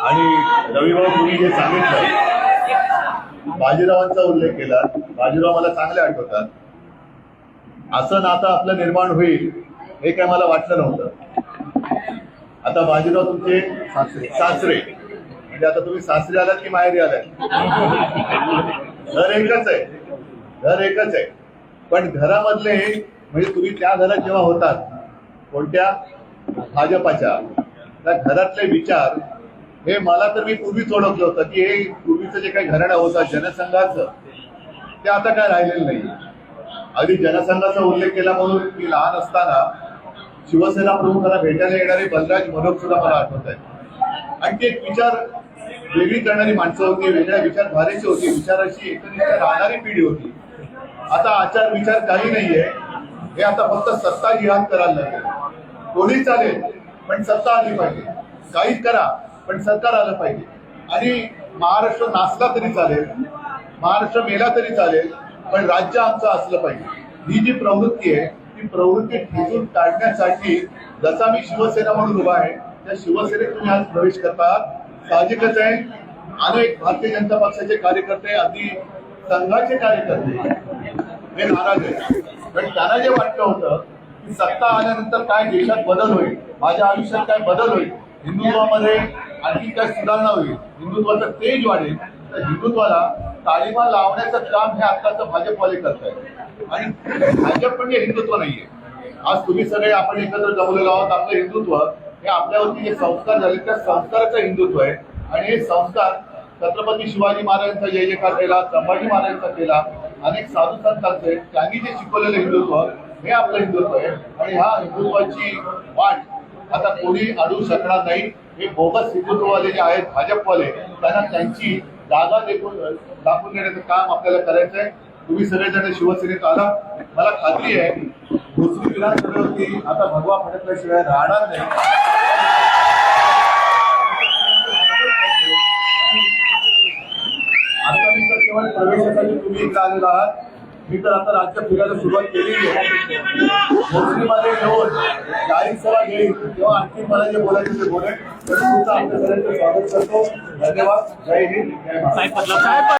आणि रविभाऊ तुम्ही जे सांगितलं बाजीरावांचा उल्लेख केला. बाजीराव मला चांगले आठवतात. असं नातं आपलं निर्माण होईल हे काय मला वाटलं नव्हतं. आता बाजीराव तुमचे सासरे. म्हणजे आता तुम्ही सासरे आलात की माहेरी आलात? घर एकच आहे. घर एकच आहे. पण घरामधले म्हणजे तुम्ही त्या घरात जेव्हा होतात कोणत्या? भाजपाच्या. त्या घरातले विचार हे मला तर मी पूर्वीच ओळखलं होतं की हे पूर्वीचं जे काही घराणं होतं जनसंघाचं ते आता काय राहिलेलं नाही अगदी जनसंघाचा उल्लेख केला म्हणून मी लहान असताना शिवसेना प्रमुखाला भेटायला येणारे बलराज मनोज सुद्धा मला आठवत आहे आणि ते एक विचार वेगळी करणारी माणसं होती वेगळ्या विचारधारेची होती विचाराची एकनिष्ठ राहणारी पिढी होती. आता आचार विचार काही नाहीये. हे आता फक्त सत्ता जिहाद करायला लागेल. कोणी चालेल पण सत्ता आली पाहिजे. काही करा पण सरकार आलं पाहिजे. आणि महाराष्ट्र नाचला तरी चालेल महाराष्ट्र मेला तरी चालेल पण राज्य आमचं असलं पाहिजे. ही जी प्रवृत्ती आहे ती प्रवृत्ती ठेचून काढण्यासाठी जसा मी शिवसेना म्हणून उभा आहे त्या शिवसेनेत तुम्ही आज प्रवेश करता साहजिकच आहे. अनेक भारतीय जनता पक्षाचे कार्यकर्ते अगदी संघाचे कार्यकर्ते हे नाराज आहेत. पण त्यांना जे वाटलं होतं की सत्ता आल्यानंतर काय देशात बदल होईल माझ्या आयुष्यात काय बदल होईल हिंदुत्वामध्ये आणखी काय सुधारणा होईल हिंदुत्वाचं तेज वाढेल तर हिंदुत्वाला तालिमा लावण्याचं काम हे आत्ताचं भाजपवाले करत आहे आणि भाजप म्हणजे हिंदुत्व नाहीये. आज तुम्ही सगळे आपण एकत्र जमलेलो आहोत आपलं हिंदुत्व हे आपल्यावरती जे संस्कार झाले त्या संस्काराचं हिंदुत्व आहे. आणि हे संस्कार छत्रपती शिवाजी महाराजांचा जय जयकार केला संभाजी महाराजांचा केला अनेक साधू संतांचे त्यांनी जे शिकवलेलं हिंदुत्व हे आपलं हिंदुत्व आहे. आणि ह्या हिंदुत्वाची वाट आता कोणी अडू शकणार नाही. हे बोगस हिंदुत्ववाले जे आहेत भाजपवाले. त्यांना त्यांची जागा देखून दाखवून देण्याचं काम आपल्याला करायचं आहे. तुम्ही सगळेजण शिवसेनेत आला. मला खात्री आहे दुसरी विधानसभेवरती आता भगवा फडकल्याशिवाय राहणार नाही. केवळ प्रवेशासाठी तुम्ही इकडे आलेला आहात. मी तर आता राज्य फिरायला सुरुवात केलेली आहे. भोसरीमध्ये येऊन जाहीर सभा घेईल तेव्हा आणखी मला जे बोलायचं ते बोलेल तुमचं आपल्या सगळ्यांचं स्वागत करतो. धन्यवाद. जय हिंद. जय महाराष्ट्र